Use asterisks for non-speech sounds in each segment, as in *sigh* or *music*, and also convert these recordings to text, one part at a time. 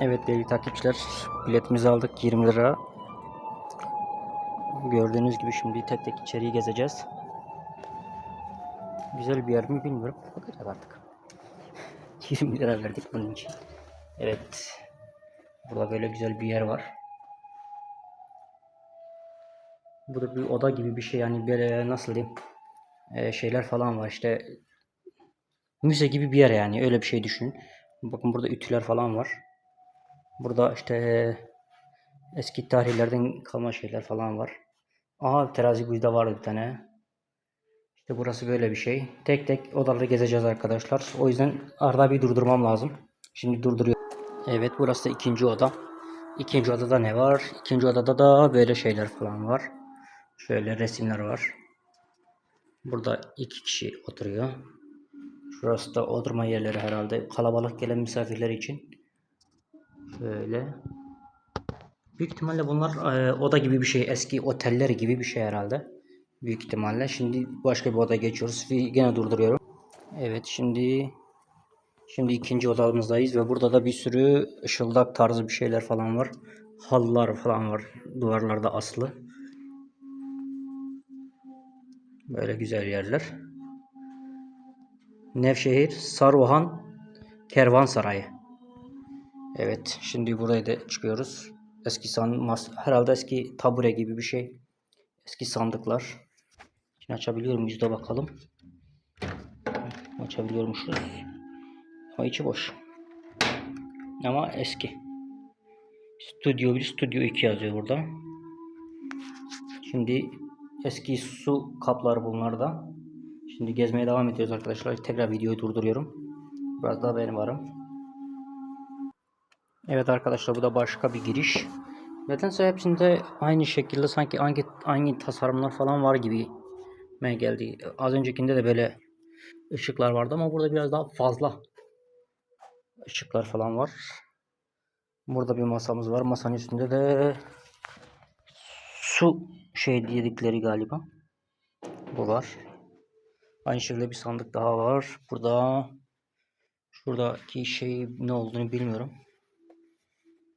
Evet değerli takipçiler biletimizi aldık 20 lira. Gördüğünüz gibi şimdi tek tek içeriği gezeceğiz. Güzel bir yer mi bilmiyorum. Bakacağız artık. *laughs* 20 lira verdik bunun için. Evet. Burada böyle güzel bir yer var. Burada bir oda gibi bir şey yani böyle nasıl diyeyim Ee, şeyler falan var işte müze gibi bir yer yani öyle bir şey düşünün. Bakın burada ütüler falan var. Burada işte eski tarihlerden kalma şeyler falan var. Aha terazi burada var bir tane. İşte burası böyle bir şey. Tek tek odaları gezeceğiz arkadaşlar. O yüzden arada bir durdurmam lazım. Şimdi durduruyorum. Evet burası da ikinci oda. İkinci odada ne var? İkinci odada da böyle şeyler falan var. Şöyle resimler var. Burada iki kişi oturuyor. Şurası da oturma yerleri herhalde. Kalabalık gelen misafirler için. Şöyle. Büyük ihtimalle bunlar e, oda gibi bir şey. Eski oteller gibi bir şey herhalde. Büyük ihtimalle. Şimdi başka bir odaya geçiyoruz. Gene durduruyorum. Evet şimdi şimdi ikinci odamızdayız ve burada da bir sürü ışıldak tarzı bir şeyler falan var. Halılar falan var. Duvarlarda aslı. Böyle güzel yerler. Nevşehir Saruhan Kervansarayı. Evet, şimdi buraya da çıkıyoruz. Eski san mas herhalde eski tabure gibi bir şey. Eski sandıklar. Şimdi açabiliyor muyuz da bakalım. Açabiliyormuşuz. Ama içi boş. Ama eski. Stüdyo 1, Stüdyo 2 yazıyor burada. Şimdi eski su kapları bunlar da. Şimdi gezmeye devam ediyoruz arkadaşlar. Tekrar videoyu durduruyorum. Biraz daha benim varım. Evet arkadaşlar bu da başka bir giriş. Nedense hepsinde aynı şekilde sanki hangi aynı tasarımlar falan var gibi me geldi. Az öncekinde de böyle ışıklar vardı ama burada biraz daha fazla ışıklar falan var. Burada bir masamız var. Masanın üstünde de su şey dedikleri galiba. Bu var. Aynı şekilde bir sandık daha var. Burada şuradaki şey ne olduğunu bilmiyorum.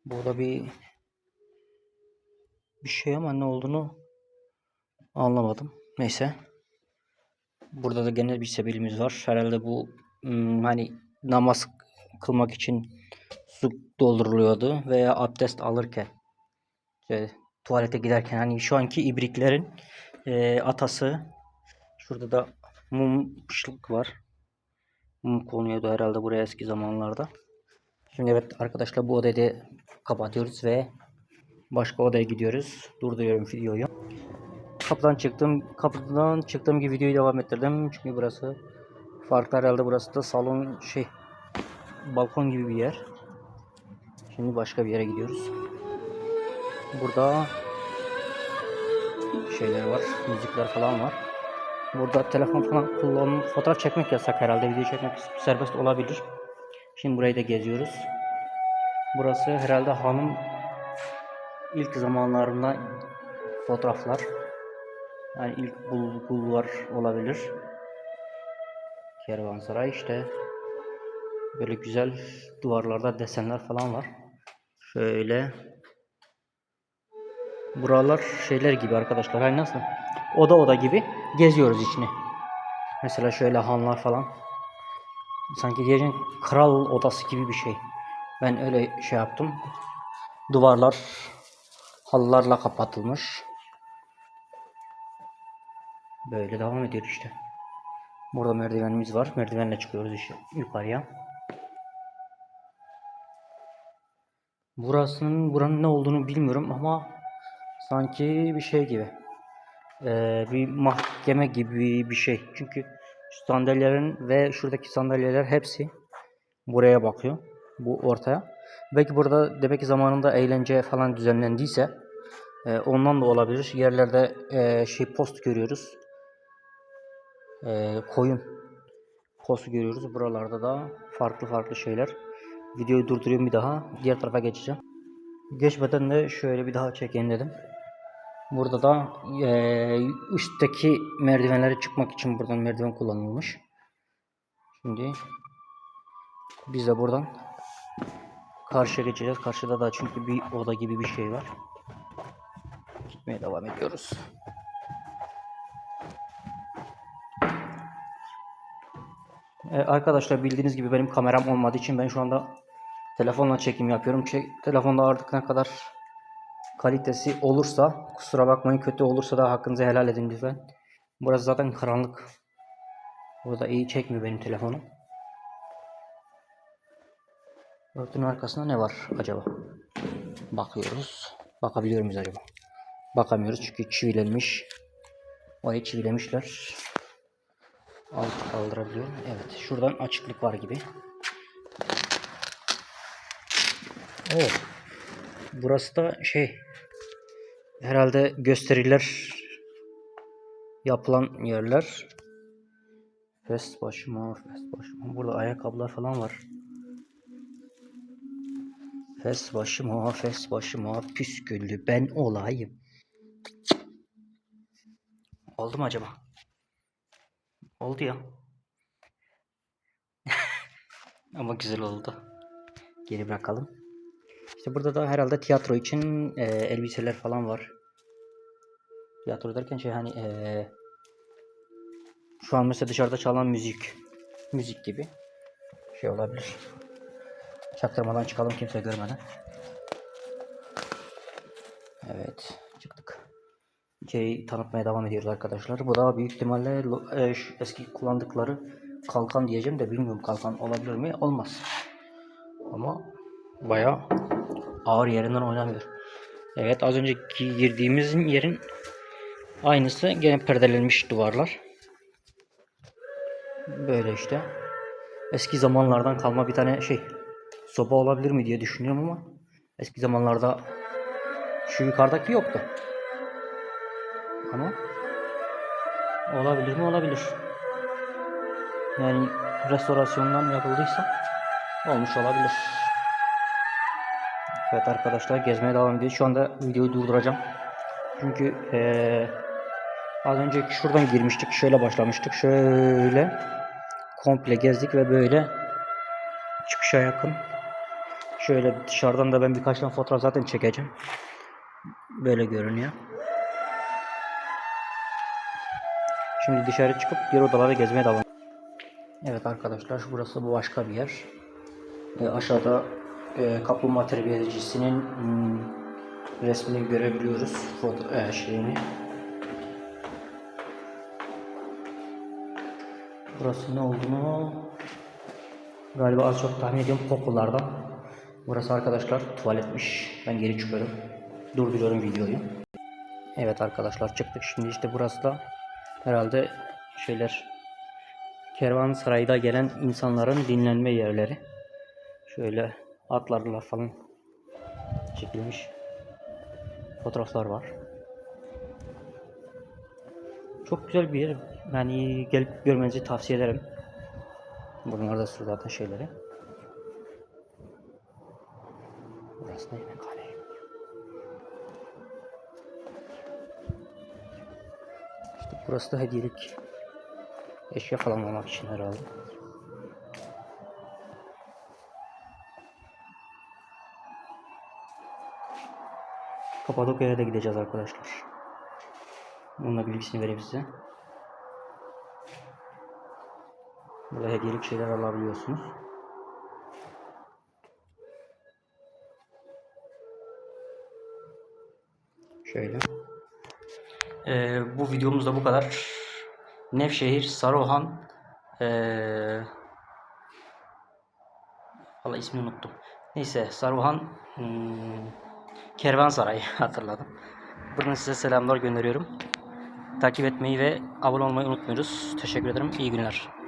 Burada bir bir şey ama ne olduğunu anlamadım. Neyse. Burada da genel bir sebilimiz var. Herhalde bu hmm, hani namaz kılmak için su dolduruluyordu veya abdest alırken işte, tuvalete giderken hani şu anki ibriklerin e, atası şurada da mum ışık var. Mum konuyordu herhalde buraya eski zamanlarda. Şimdi evet arkadaşlar bu odayı da kapatıyoruz ve başka odaya gidiyoruz. Durduruyorum videoyu. Kapıdan çıktım. Kapıdan çıktığım gibi videoyu devam ettirdim. Çünkü burası farklı herhalde burası da salon şey balkon gibi bir yer. Şimdi başka bir yere gidiyoruz. Burada şeyler var. Müzikler falan var. Burada telefon falan kullan fotoğraf çekmek yasak herhalde. Video çekmek serbest olabilir. Şimdi burayı da geziyoruz. Burası herhalde hanım ilk zamanlarında fotoğraflar. Yani ilk bul bulvar olabilir. Kervansaray işte. Böyle güzel duvarlarda desenler falan var. Şöyle. Buralar şeyler gibi arkadaşlar. Hani nasıl? Oda oda gibi geziyoruz içini. Mesela şöyle hanlar falan. Sanki diyeceğim kral odası gibi bir şey. Ben öyle şey yaptım. Duvarlar halılarla kapatılmış. Böyle devam ediyor işte. Burada merdivenimiz var. Merdivenle çıkıyoruz işte yukarıya. Burasının buranın ne olduğunu bilmiyorum ama sanki bir şey gibi. Ee, bir mahkeme gibi bir şey. Çünkü sandalyelerin ve şuradaki sandalyeler hepsi buraya bakıyor. Bu ortaya. Belki burada demek ki zamanında eğlence falan düzenlendiyse e, ondan da olabilir. Yerlerde e, şey post görüyoruz. E, koyun postu görüyoruz. Buralarda da farklı farklı şeyler. Videoyu durduruyorum bir daha. Diğer tarafa geçeceğim. Geçmeden de şöyle bir daha çekeyim dedim. Burada da e, üstteki merdivenlere çıkmak için buradan merdiven kullanılmış. Şimdi biz de buradan Karşıya geçeceğiz. Karşıda da çünkü bir oda gibi bir şey var. Gitmeye devam ediyoruz. Ee, arkadaşlar bildiğiniz gibi benim kameram olmadığı için ben şu anda telefonla çekim yapıyorum. Çek, telefonda artık ne kadar kalitesi olursa kusura bakmayın kötü olursa da hakkınızı helal edin lütfen. Burası zaten karanlık. Burada iyi çekmiyor benim telefonum. Örtünün arkasında ne var acaba? Bakıyoruz. Bakabiliyor muyuz acaba? Bakamıyoruz çünkü çivilenmiş. Orayı çivilemişler. Alt kaldırabiliyor. Evet. Şuradan açıklık var gibi. Evet. Burası da şey herhalde gösteriler yapılan yerler. Fest başıma, fest başıma. Burada ayakkabılar falan var. Fes başıma, fes başıma, püsküllü ben olayım. Oldu mu acaba? Oldu ya. *laughs* Ama güzel oldu. Geri bırakalım. İşte burada da herhalde tiyatro için e, elbiseler falan var. Tiyatro derken şey hani e, şu an mesela dışarıda çalan müzik. Müzik gibi. Şey olabilir. Çaktırmadan çıkalım kimse görmeden. Evet çıktık. İçeriği tanıtmaya devam ediyoruz arkadaşlar. Bu da büyük ihtimalle e, eski kullandıkları kalkan diyeceğim de bilmiyorum kalkan olabilir mi? Olmaz. Ama bayağı ağır yerinden oynamıyor. Evet az önceki girdiğimiz yerin aynısı gene perdelenmiş duvarlar. Böyle işte. Eski zamanlardan kalma bir tane şey soba olabilir mi diye düşünüyorum ama eski zamanlarda şu yukarıdaki yoktu. Ama olabilir mi? Olabilir. Yani restorasyondan yapıldıysa olmuş olabilir. Evet arkadaşlar gezmeye devam ediyoruz. Şu anda videoyu durduracağım. Çünkü eee, az önce şuradan girmiştik. Şöyle başlamıştık. Şöyle komple gezdik ve böyle çıkışa yakın Şöyle dışarıdan da ben birkaç tane fotoğraf zaten çekeceğim. Böyle görünüyor. Şimdi dışarı çıkıp diğer odalara gezmeye devam. Evet arkadaşlar burası bu başka bir yer. E, aşağıda e, kaplumbağa terbiyecisinin hmm, resmini görebiliyoruz. Foto e, şeyini. Burası ne olduğunu galiba az çok tahmin ediyorum kokulardan. Burası arkadaşlar tuvaletmiş. Ben geri çıkıyorum. Durduruyorum videoyu. Evet arkadaşlar çıktık. Şimdi işte burası da herhalde şeyler kervansarayda gelen insanların dinlenme yerleri. Şöyle atlarla falan çekilmiş fotoğraflar var. Çok güzel bir yer. Yani gelip görmenizi tavsiye ederim. Bunlar da zaten şeyleri. Da yemekhane. İşte burası da hediyelik eşya falan almak için herhalde. Kapadokya'ya da gideceğiz arkadaşlar. Bununla bilgisini vereyim size. Burada hediyelik şeyler alabiliyorsunuz. Şöyle. Ee, bu videomuz da bu kadar. Nevşehir, Saruhan, ee, Valla ismini unuttum. Neyse Saruhan hmm, Kervansaray *laughs* hatırladım. Buradan size selamlar gönderiyorum. Takip etmeyi ve abone olmayı unutmuyoruz. Teşekkür ederim. İyi günler.